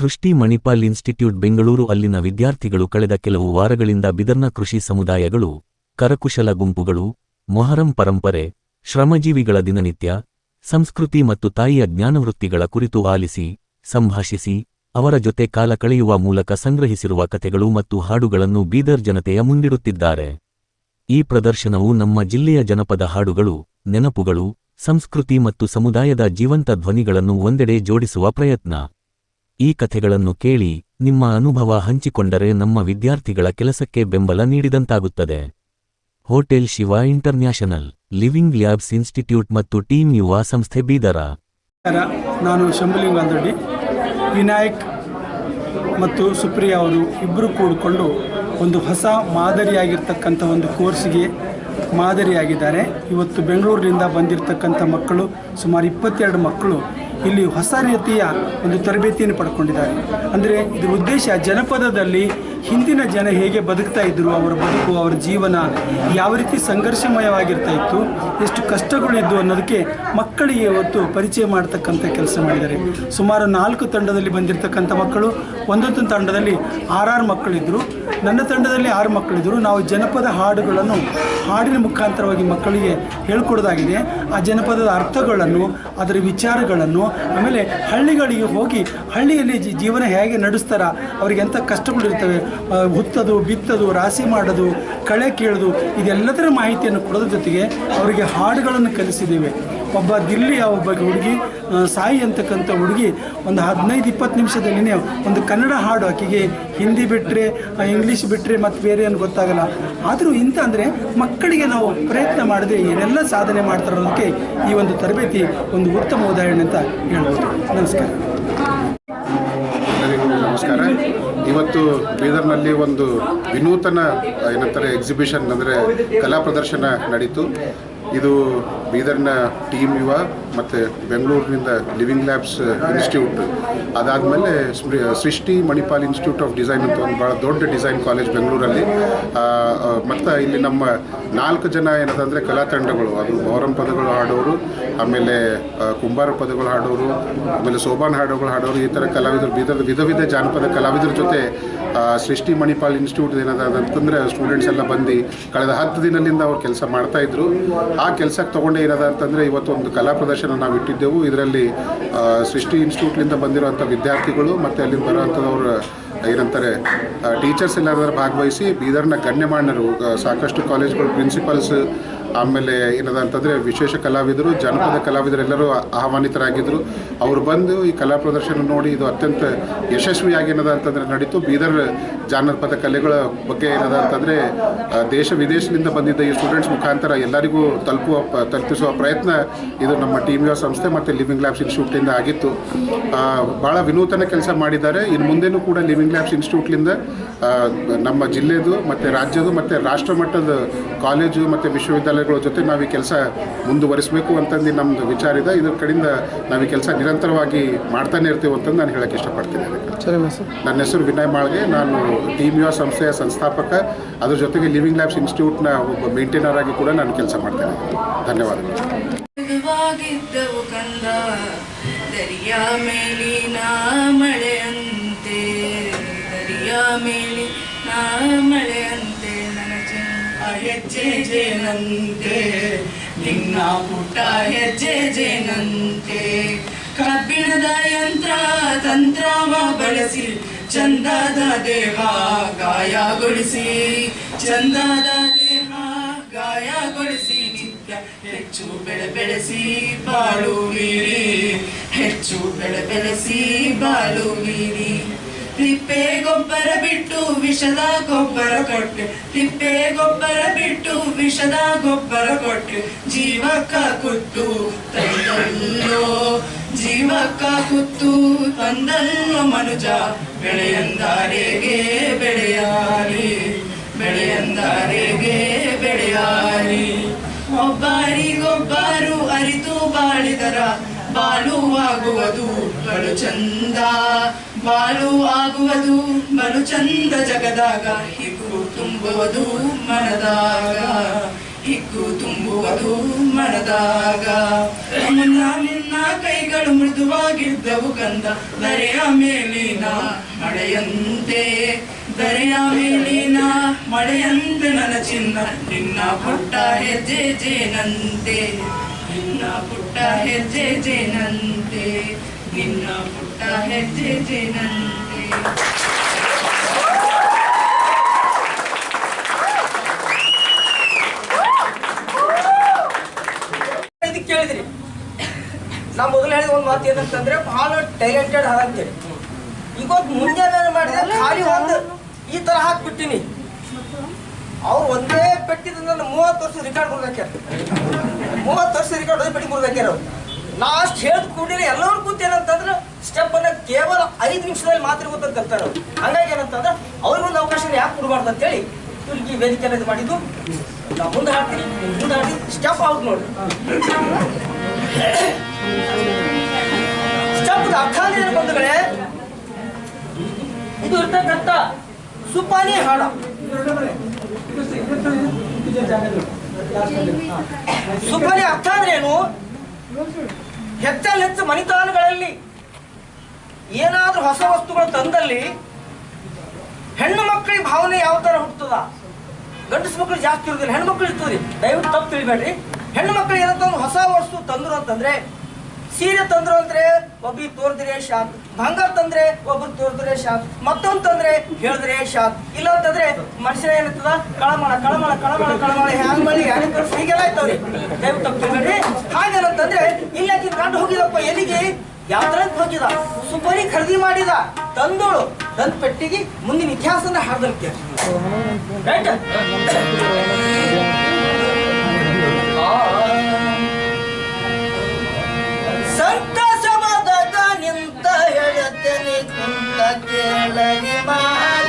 ಸೃಷ್ಟಿ ಮಣಿಪಾಲ್ ಇನ್ಸ್ಟಿಟ್ಯೂಟ್ ಬೆಂಗಳೂರು ಅಲ್ಲಿನ ವಿದ್ಯಾರ್ಥಿಗಳು ಕಳೆದ ಕೆಲವು ವಾರಗಳಿಂದ ಬಿದರ್ನ ಕೃಷಿ ಸಮುದಾಯಗಳು, ಕರಕುಶಲ ಗುಂಪುಗಳು, ಮೊಹರಂ ಪರಂಪರೆ, ಶ್ರಮಜೀವಿಗಳ ದಿನನಿತ್ಯ, ಸಂಸ್ಕೃತಿ ಮತ್ತು ತಾಯಿಯ ಜ್ಞಾನವೃತ್ತಿಗಳ ಕುರಿತು ಆಲಿಸಿ, ಸಂಭಾಷಿಸಿ, ಅವರ ಜೊತೆ ಕಾಲ ಕಳೆಯುವ ಮೂಲಕ ಸಂಗ್ರಹಿಸಿರುವ ಕಥೆಗಳು ಮತ್ತು ಹಾಡುಗಳನ್ನು ಬೀದರ್ ಜನತೆಯ ಮುಂದಿಡುತ್ತಿದ್ದಾರೆ. ಈ ಪ್ರದರ್ಶನವು ನಮ್ಮ ಜಿಲ್ಲೆಯ ಜನಪದ ಹಾಡುಗಳು, ನೆನಪುಗಳು, ಸಂಸ್ಕೃತಿ ಮತ್ತು ಸಮುದಾಯದ ಜೀವಂತ ಧ್ವನಿಗಳನ್ನು ಒಂದೆಡೆ ಜೋಡಿಸುವ ಪ್ರಯತ್ನ. ಈ ಕಥೆಗಳನ್ನು ಕೇಳಿ ನಿಮ್ಮ ಅನುಭವ ಹಂಚಿಕೊಂಡರೆ ನಮ್ಮ ವಿದ್ಯಾರ್ಥಿಗಳ ಕೆಲಸಕ್ಕೆ ಬೆಂಬಲ ನೀಡಿದಂತಾಗುತ್ತದೆ. Hotel Shiva international, living labs institute ಮತ್ತು ಟೀಮ್ ಯುವ ಸಂಸ್ಥೆ ಬೀದರ. ನಾನು ನಾನು ಶಂಭುಲಿಂಗಂದೊಡ್ಡಿ ವಿನಾಯಕ್ ಮತ್ತು ಸುಪ್ರಿಯಾ ಅವರು ಇಬ್ಬರು ಕೂಡಿಕೊಂಡು ಒಂದು ಹೊಸ ಮಾದರಿಯಾಗಿರ್ತಕ್ಕಂಥ ಒಂದು ಕೋರ್ಸ್ಗೆ ಮಾದರಿಯಾಗಿದ್ದಾರೆ. ಇವತ್ತು ಬೆಂಗಳೂರಿನಿಂದ ಬಂದಿರತಕ್ಕಂಥ ಮಕ್ಕಳು ಸುಮಾರು ಇಪ್ಪತ್ತೆರಡು ಮಕ್ಕಳು ಇಲ್ಲಿ ಹೊಸ ರೀತಿಯ ಒಂದು ತರಬೇತಿಯನ್ನು ಪಡ್ಕೊಂಡಿದ್ದಾರೆ. ಅಂದರೆ ಇದರ ಉದ್ದೇಶ ಜನಪದದಲ್ಲಿ ಹಿಂದಿನ ಜನ ಹೇಗೆ ಬದುಕ್ತಾ ಇದ್ದರು ಅವರ ಬದುಕು, ಅವರ ಜೀವನ ಯಾವ ರೀತಿ ಸಂಘರ್ಷಮಯವಾಗಿರ್ತಾ ಇತ್ತು, ಎಷ್ಟು ಕಷ್ಟಗಳಿದ್ದು ಅನ್ನೋದಕ್ಕೆ ಮಕ್ಕಳಿಗೆ ಇವತ್ತು ಪರಿಚಯ ಮಾಡ್ತಕ್ಕಂಥ ಕೆಲಸ ಮಾಡಿದ್ದಾರೆ. ಸುಮಾರು ನಾಲ್ಕು ತಂಡದಲ್ಲಿ ಬಂದಿರತಕ್ಕಂಥ ಮಕ್ಕಳು, ಒಂದೊಂದು ತಂಡದಲ್ಲಿ ಆರಾರು ಮಕ್ಕಳಿದ್ದರು ನನ್ನ ತಂಡದಲ್ಲಿ ಆರು ಮಕ್ಕಳಿದ್ದರು ನಾವು ಜನಪದ ಹಾಡುಗಳನ್ನು ಹಾಡಿನ ಮುಖಾಂತರವಾಗಿ ಮಕ್ಕಳಿಗೆ ಹೇಳ್ಕೊಡೋದಾಗಿದೆ. ಆ ಜನಪದದ ಅರ್ಥಗಳನ್ನು, ಅದರ ವಿಚಾರಗಳನ್ನು, ಆಮೇಲೆ ಹಳ್ಳಿಗಳಿಗೆ ಹೋಗಿ ಹಳ್ಳಿಯಲ್ಲಿ ಜೀವನ ಹೇಗೆ ನಡೆಸ್ತಾರ, ಅವರಿಗೆ ಎಂಥ ಕಷ್ಟಗಳಿರ್ತವೆ ಹುತ್ತದು, ಬಿತ್ತದು ರಾಶಿ ಮಾಡೋದು, ಕಳೆ ಕೇಳೋದು, ಇದೆಲ್ಲದರ ಮಾಹಿತಿಯನ್ನು ಕೊಡೋದ್ರ ಜೊತೆಗೆ ಅವರಿಗೆ ಹಾಡುಗಳನ್ನು ಕಲಿಸಿದ್ದೇವೆ. ಒಬ್ಬ ದಿಲ್ಲಿಯ ಒಬ್ಬ ಹುಡುಗಿ ಸಾಯಿ ಅಂತಕ್ಕಂಥ ಹುಡುಗಿ, ಒಂದು ಹದಿನೈದು, ಇಪ್ಪತ್ತು ನಿಮಿಷದಲ್ಲಿನೇ ಒಂದು ಕನ್ನಡ ಹಾಡು ಆಕೆಗೆ ಹಿಂದಿ ಬಿಟ್ಟರೆ ಇಂಗ್ಲೀಷ್ ಬಿಟ್ಟರೆ ಮತ್ತು ಬೇರೆ ಏನು ಗೊತ್ತಾಗಲ್ಲ. ಆದರೂ ಇಂಥ ಅಂದರೆ ಮಕ್ಕಳಿಗೆ ನಾವು ಪ್ರಯತ್ನ ಮಾಡದೆ ಏನೆಲ್ಲ ಸಾಧನೆ ಮಾಡ್ತಾರೋದಕ್ಕೆ ಈ ಒಂದು ತರಬೇತಿ ಒಂದು ಉತ್ತಮ ಉದಾಹರಣೆ ಅಂತ ಹೇಳ್ಬೋದು. ನಮಸ್ಕಾರ. ಇವತ್ತು ಬೀದರ್ನಲ್ಲಿ ಒಂದು ವಿನೂತನ ಏನಂತಾರೆ ಎಕ್ಸಿಬಿಷನ್ ಅಂದರೆ ಕಲಾ ಪ್ರದರ್ಶನ ನಡೀತು. ಇದು ಬೀದರ್ನ ಟೀಮ್ ಯುವ ಮತ್ತು ಬೆಂಗಳೂರಿನಿಂದ ಲಿವಿಂಗ್ ಲ್ಯಾಬ್ಸ್ ಇನ್ಸ್ಟಿಟ್ಯೂಟ್ ಅದಾದಮೇಲೆ ಸೃಷ್ಟಿ ಮಣಿಪಾಲ್ ಇನ್ಸ್ಟಿಟ್ಯೂಟ್ ಆಫ್ ಡಿಸೈನ್ ಅಂತ ಒಂದು ಭಾಳ ದೊಡ್ಡ ಡಿಸೈನ್ ಕಾಲೇಜ್ ಬೆಂಗಳೂರಲ್ಲಿ. ಮತ್ತು ಇಲ್ಲಿ ನಮ್ಮ ನಾಲ್ಕು ಜನ ಏನದಂದರೆ ಕಲಾ ತಂಡಗಳು. ಅದು ಮೊಹರಂ ಪದಗಳು ಹಾಡೋರು, ಆಮೇಲೆ ಕುಂಬಾರ ಪದಗಳು ಹಾಡೋರು, ಆಮೇಲೆ ಸೋಬಾನ್ ಹಾಡುಗಳು ಹಾಡೋರು, ಈ ಥರ ಕಲಾವಿದರು, ವಿಧ ವಿಧ ವಿಧ ಜಾನಪದ ಕಲಾವಿದರ ಜೊತೆ ಸೃಷ್ಟಿ ಮಣಿಪಾಲ್ ಇನ್ಸ್ಟಿಟ್ಯೂಟ್ ಏನದ ಅಂತಂದರೆ ಸ್ಟೂಡೆಂಟ್ಸ್ ಎಲ್ಲ ಬಂದು ಕಳೆದ ಹತ್ತು ದಿನದಿಂದ ಅವ್ರು ಕೆಲಸ ಮಾಡ್ತಾಯಿದ್ರು ಆ ಕೆಲಸಕ್ಕೆ ತೊಗೊಂಡೇ ಇರೋದ ಅಂತಂದರೆ ಇವತ್ತು ಒಂದು ಕಲಾ ಪ್ರದರ್ಶನ ನಾವು ಇಟ್ಟಿದ್ದೆವು. ಇದರಲ್ಲಿ ಸೃಷ್ಟಿ ಇನ್ಸ್ಟಿಟ್ಯೂಟ್ಲಿಂದ ಬಂದಿರುವಂಥ ವಿದ್ಯಾರ್ಥಿಗಳು ಮತ್ತು ಅಲ್ಲಿಂದ ಬರುವಂಥವ್ರ ಏನಂತಾರೆ ಟೀಚರ್ಸ್ ಎಲ್ಲರೂ ಭಾಗವಹಿಸಿ ಬೀದರ್ನ ಗಣ್ಯಮಾನ್ಯರು ಸಾಕಷ್ಟು ಕಾಲೇಜ್ಗಳು, ಪ್ರಿನ್ಸಿಪಲ್ಸ್ ಆಮೇಲೆ ಏನದ ಅಂತಂದರೆ ವಿಶೇಷ ಕಲಾವಿದರು, ಜನಪದ ಕಲಾವಿದರೆಲ್ಲರೂ ಆಹ್ವಾನಿತರಾಗಿದ್ದರು ಅವರು ಬಂದು ಈ ಕಲಾ ಪ್ರದರ್ಶನ ನೋಡಿ ಇದು ಅತ್ಯಂತ ಯಶಸ್ವಿಯಾಗಿ ಏನದ ಅಂತಂದರೆ ನಡೀತು. ಬೀದರ್ ಜಾನಪದ ಕಲೆಗಳ ಬಗ್ಗೆ ಏನದ ಅಂತಂದರೆ ದೇಶ ವಿದೇಶದಿಂದ ಬಂದಿದ್ದ ಈ ಸ್ಟೂಡೆಂಟ್ಸ್ ಮುಖಾಂತರ ಎಲ್ಲರಿಗೂ ತಲುಪುವ, ತಲುಪಿಸುವ ಪ್ರಯತ್ನ ಇದು ನಮ್ಮ ಟೀಮ್ ಯುವ ಸಂಸ್ಥೆ ಮತ್ತು ಲಿವಿಂಗ್ ಲ್ಯಾಬ್ಸ್ ಇನ್ಸ್ಟಿಟ್ಯೂಟಿಂದ ಆಗಿತ್ತು. ಭಾಳ ವಿನೂತನ ಕೆಲಸ ಮಾಡಿದ್ದಾರೆ. ಇನ್ನು ಮುಂದೆನೂ ಕೂಡ ಲಿವಿಂಗ್ ಲ್ಯಾಬ್ಸ್ ಇನ್ಸ್ಟಿಟ್ಯೂಟ್ಲಿಂದ ನಮ್ಮ ಜಿಲ್ಲೆದು ಮತ್ತು ರಾಜ್ಯದು ಮತ್ತು ರಾಷ್ಟ್ರ ಮಟ್ಟದ ಕಾಲೇಜು ಮತ್ತು ವಿಶ್ವವಿದ್ಯಾಲಯಗಳ ಜೊತೆ ನಾವು ಈ ಕೆಲಸ ಮುಂದುವರಿಸಬೇಕು ಅಂತಂದು ನಮ್ಮದು ವಿಚಾರ ಇದೆ. ಇದ್ರ ಕಡೆಯಿಂದ ನಾವು ಈ ಕೆಲಸ ನಿರಂತರವಾಗಿ ಮಾಡ್ತಾನೆ ಇರ್ತೀವಿ ಅಂತಂದು ನಾನು ಹೇಳಕ್ಕೆ ಇಷ್ಟಪಡ್ತೀನಿ ನನ್ನ ಹೆಸರು ವಿನಯ್ ಮಾಳ್ಗೆ. ನಾನು ಟೀಮ್ ಯುವ ಸಂಸ್ಥೆಯ ಸಂಸ್ಥಾಪಕ. ಅದ್ರ ಜೊತೆಗೆ ಲಿವಿಂಗ್ ಲ್ಯಾಬ್ಸ್ ಇನ್ಸ್ಟಿಟ್ಯೂಟ್ನ ಒಬ್ಬ ಮೇಂಟೈನರ್ ಆಗಿ ಕೂಡ ನಾನು ಕೆಲಸ ಮಾಡ್ತೇನೆ. ಧನ್ಯವಾದಗಳು. ದರಿಯಾ ಮೇಲಿನ ಮಳೆಯಂತೆ ದರಿಯಾ ಮೇಲಿನ ಮಳೆಯಂತೆ ಹೆಜ್ಜೆ ಜೇನಂತೆ ನಿನ್ನ ಪುಟ್ಟ ಹೆಜ್ಜೆ ಜೇನಂತೆ ಕಬ್ಬಿಣದ ಯಂತ್ರ, ತಂತ್ರವ ಬಳಸಿ, ಚಂದದ ದೇಹ ಗಾಯಗೊಳಿಸಿ, ಚಂದದ ದೇಹ ಗಾಯಗೊಳಿಸಿ, ನಿತ್ಯ ಹೆಚ್ಚು ಬೆಳೆ ಬೆಳೆಸಿ ಬಾಳುವಿರಿ ಹೆಚ್ಚು ಬೆಳೆ ಬೆಳೆಸಿ ಬಾಳುವಿರಿ ತಿಪ್ಪೆ ಗೊಬ್ಬರ ಬಿಟ್ಟು ವಿಷದ ಗೊಬ್ಬರ ಕೊಟ್ಟೆ ತಿಪ್ಪೆ ಗೊಬ್ಬರ ಬಿಟ್ಟು ವಿಷದ ಗೊಬ್ಬರ ಕೊಟ್ಟೆ ಜೀವಕ್ಕ ಕುತ್ತು ತಂದಲ್ಲೋ, ಜೀವಕ್ಕ ಕುತ್ತು ತಂದಲ್ಲೋ ಮನುಜ. ಬೆಳೆಯಂದಾರೆಗೆ ಬೆಳೆಯಾರಿ ಬೆಳೆಯಂದಾರೆಗೆ ಬೆಳೆಯಾರಿ ಒಬ್ಬರಿಗೊಬ್ಬರು ಅರಿತು ಬಾಳಿದರ, ಬಾಳುವಾಗುವುದು ಬಲು ಚಂದ. ಬಾಳು ಆಗುವುದು ಬಲು ಚಂದ ಜಗದಾಗ, ಹಿಗ್ಗು ತುಂಬುವುದು ಮನದಾಗ. ಹಿಗ್ಗು ತುಂಬುವುದು ಮನದಾಗ. ಮುನ್ನ ನಿನ್ನ ಕೈಗಳು ಮೃದುವಾಗಿದ್ದವು ಗಂಧ ದರೆಯ ಮೇಲಿನ ಮಳೆಯಂತೆ. ದರೆಯ ಮೇಲಿನ ಮಳೆಯಂತೆ ನನ್ನ ಚಿನ್ನ, ನಿನ್ನ ಪುಟ್ಟ ಹೆಜ್ಜೆ ಜೇನಂತೆ. ನಿನ್ನ ಪುಟ್ಟ ಹೆಜ್ಜೆ ಜೇನಂತೆ. ನಿನ್ನ ಪುಟ್ಟ ಹೆಜ್ಜೆ ಕೇಳಿದ್ರಿ. ನಾ ಮೊದಲು ಹೇಳಿದ ಒಂದು ಮಾತು ಏನಂತಂದ್ರೆ ಬಹಳ ಟ್ಯಾಲೆಂಟೆಡ್ ಅಂತೇಳಿ. ಇವತ್ತು ಮುಂಜಾನೆ ಮಾಡಿದೆ ಖಾಲಿ ಒಂದು ಈ ತರ ಹಾಕ್ಬಿಟ್ಟಿನಿ. ಅವ್ರು ಒಂದೇ ಪೆಟ್ಟಿದ ನನ್ನ ಮೂವತ್ತು ವರ್ಷ ರೆಕಾರ್ಡ್ ಮುರಿದಾಕ್ಯಾರ ಮೂವತ್ತು ವರ್ಷ ರೆಕಾರ್ಡ್ ಒಂದೇ ಪೆಟ್ಟಿ ಮುರಿದಾಕ್ಯಾರ ಅವ್ರು. ಲಾಸ್ಟ್ ಹೇಳಿದ ಕೂಡಲೇ ಎಲ್ಲರೂ ಕೂತ್ ಏನಂತಂದ್ರೆ ಸ್ಟೆಪ್ ಅನ್ನ ಕೇವಲ ಐದು ನಿಮಿಷದಲ್ಲಿ ಮಾತ್ರ ಗೊತ್ತಂತ ಕಲ್ತಾರ ಅವ್ರು. ಹಂಗಾಗಿ ಏನಂತಂದ್ರೆ ಅವ್ರಿಗೊಂದು ಅವಕಾಶ ಯಾಕೆ ಕೊಡಬಾರ್ದು ಅಂತೇಳಿ ಇವ್ರಿಗೆ ವೇದಿಕೆ ಇದು ಮಾಡಿದ್ದು. ನಾವು ಮುಂದೆ ಹಾಡ್ತೀನಿ. ಮುಂದೆ ಹಾಡಿ. ಸ್ಟೆಪ್ ಔಟ್ ನೋಡಿ. ಸ್ಟೆಪ್ ಅರ್ಥ ಬಂಧುಗಳೇ? ಇದು ಇರ್ತಕ್ಕಂಥ ಸುಪಾನಿ ಹಾಡ. ಸುಪಾನಿ ಅರ್ಥ ಅಂದ್ರೆ ಏನು? ಹೆಚ್ಚಲ್ಲಿ ಹೆಚ್ಚು ಮನಿತಾನಗಳಲ್ಲಿ ಏನಾದ್ರೂ ಹೊಸ ವಸ್ತುಗಳು ತಂದಲ್ಲಿ ಹೆಣ್ಣು ಮಕ್ಕಳಿಗೆ ಭಾವನೆ ಯಾವ ತರ ಹುಟ್ಟುತ್ತದ? ಗಂಡಸು ಮಕ್ಕಳು ಜಾಸ್ತಿ ಇರುವುದಿಲ್ಲ ಹೆಣ್ಣು ಮಕ್ಕಳು ಇರ್ತದೆ. ದಯವಿಟ್ಟು ತಪ್ಪು ತಿಳಿಬೇಡ್ರಿ. ಹೆಣ್ಣು ಮಕ್ಕಳು ಏನಂತ ಹೊಸ ವಸ್ತು ತಂದ್ರು ಅಂತಂದ್ರೆ, ಸೀರೆ ತಂದ್ರು ಅಂದ್ರೆ ಒಬ್ಬಿ ತೋರಿದ್ರೆ ಶಾಂತ್ ಭಂಗ ತಂದ್ರೆ ಒಬ್ರು ತೋರಿದ್ರೆ ಶಾಂತ್ ಮತ್ತೊಂದು ತಂದ್ರೆ ಹೇಳಿದ್ರೆ ಶಾಕ್. ಇಲ್ಲ ಅಂತಂದ್ರೆ ಮನುಷ್ಯ ಏನಿರ್ತದ ಕಳಮಳ ಕಳಮಳ ಕಳಮಳ ಕಳಮಳ, ಹ್ಯಾಂಗ್ ಮಾಡಿ ಹ್ಯಾಂಗ್ ಹೀಗೆಲ್ಲ ಆಯ್ತವ್ರಿ ದಯವಿಟ್ಟು ತಪ್ಪು ತಿಳಿಬೇಡ್ರಿ. ಹಾಗೇನಂತಂದ್ರೆ ಯಾವ್ದ್ರಂತ ಹೋಗಿದ ಸುಪರಿ ಖರೀದಿ ಮಾಡಿದ ತಂದೋಳು. ತಂದ್ ಪೆಟ್ಟಿಗೆ ಮುಂದಿನ ಇತಿಹಾಸನ ರೈಟ್ ಸಂತಸವಾದಾಗ ನಿಂತ ಹೇಳುತ್ತೇನೆ ಕುಂತ ಕೇಳಲಿ ಮಾತ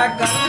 I got.